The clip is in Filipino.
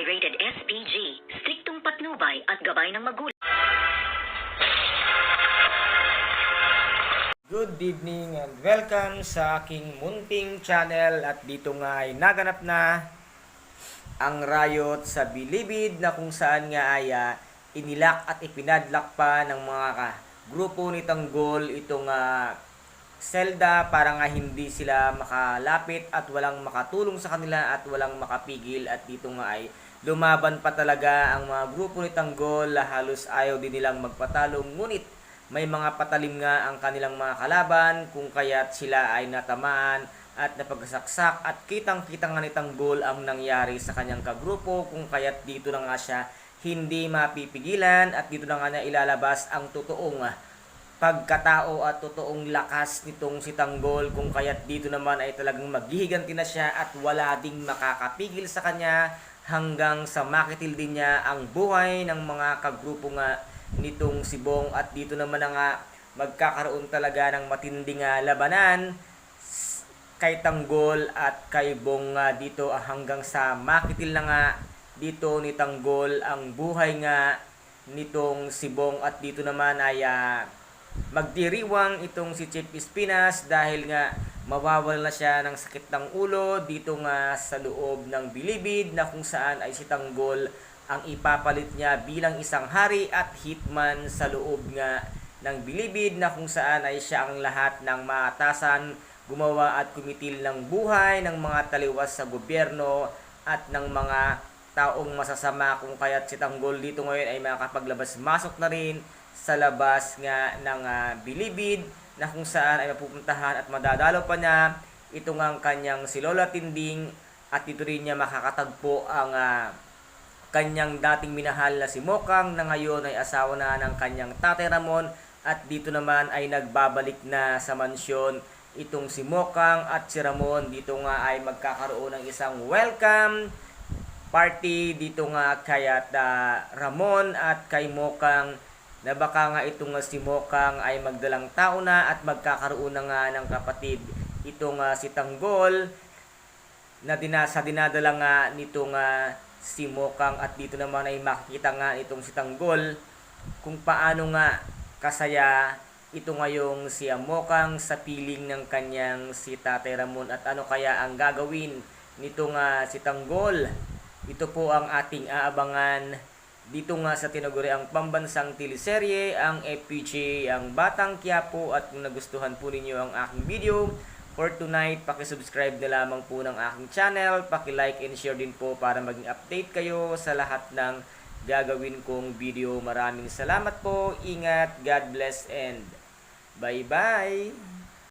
ay rated SPG, striktong patnubay at gabay ng magulang. Good evening and welcome sa aking munting channel at dito nga ay naganap na ang riot sa Bilibid na kung saan nga ay ah, inilak at ipinadlak pa ng mga grupo ni Tanggol itong ah, selda para nga hindi sila makalapit at walang makatulong sa kanila at walang makapigil at dito nga ay lumaban pa talaga ang mga grupo ni Tanggol. Halos ayaw din nilang magpatalo ngunit may mga patalim nga ang kanilang mga kalaban kung kaya't sila ay natamaan at napagsaksak at kitang-kita nga ni Tanggol ang nangyari sa kanyang kagrupo kung kaya't dito na nga siya hindi mapipigilan at dito na nga niya ilalabas ang totoong pagkatao at totoong lakas nitong si Tanggol. Kung kaya't dito naman ay talagang maghihiganti na siya at wala ding makakapigil sa kanya hanggang sa makitil din niya ang buhay ng mga kagrupo nga nitong si Bong. At dito naman na nga magkakaroon talaga ng matinding ah, labanan kay Tanggol at kay Bong nga dito ah, hanggang sa makitil na nga dito ni Tanggol ang buhay nga nitong si Bong. At dito naman ay ah, magdiriwang itong si Chip Espinas dahil nga mawawala na siya ng sakit ng ulo dito nga sa loob ng bilibid na kung saan ay si Tanggol ang ipapalit niya bilang isang hari at hitman sa loob nga ng bilibid na kung saan ay siya ang lahat ng maatasan gumawa at kumitil ng buhay ng mga taliwas sa gobyerno at ng mga taong masasama. Kung kaya't si Tanggol dito ngayon ay makapaglabas-masok na rin sa labas nga ng ah, bilibid na kung saan ay mapupuntahan at madadalo pa niya ito nga ang kanyang si Lola Tinding at dito rin niya makakatagpo ang ah, kanyang dating minahal na si Mokang na ngayon ay asawa na ng kanyang tatay Ramon at dito naman ay nagbabalik na sa mansyon itong si Mokang at si Ramon. Dito nga ay magkakaroon ng isang welcome party dito nga kay at ah, Ramon at kay Mokang na baka nga itong nga si Mokang ay magdalang tao na at magkakaroon na nga ng kapatid. Itong nga si Tanggol na dina, sa dinadala nga nitong nga si Mokang at dito naman ay makikita nga itong si Tanggol kung paano nga kasaya ito ngayong si Mokang sa piling ng kanyang si Tatay Ramon. At ano kaya ang gagawin nito nga si Tanggol? Ito po ang ating aabangan dito nga sa tinaguriang pambansang teleserye, ang FPJ, ang Batang Quiapo at kung nagustuhan po ninyo ang aking video for tonight, pakisubscribe na lamang po ng aking channel, paki-like and share din po para maging update kayo sa lahat ng gagawin kong video. Maraming salamat po, ingat, God bless and bye-bye!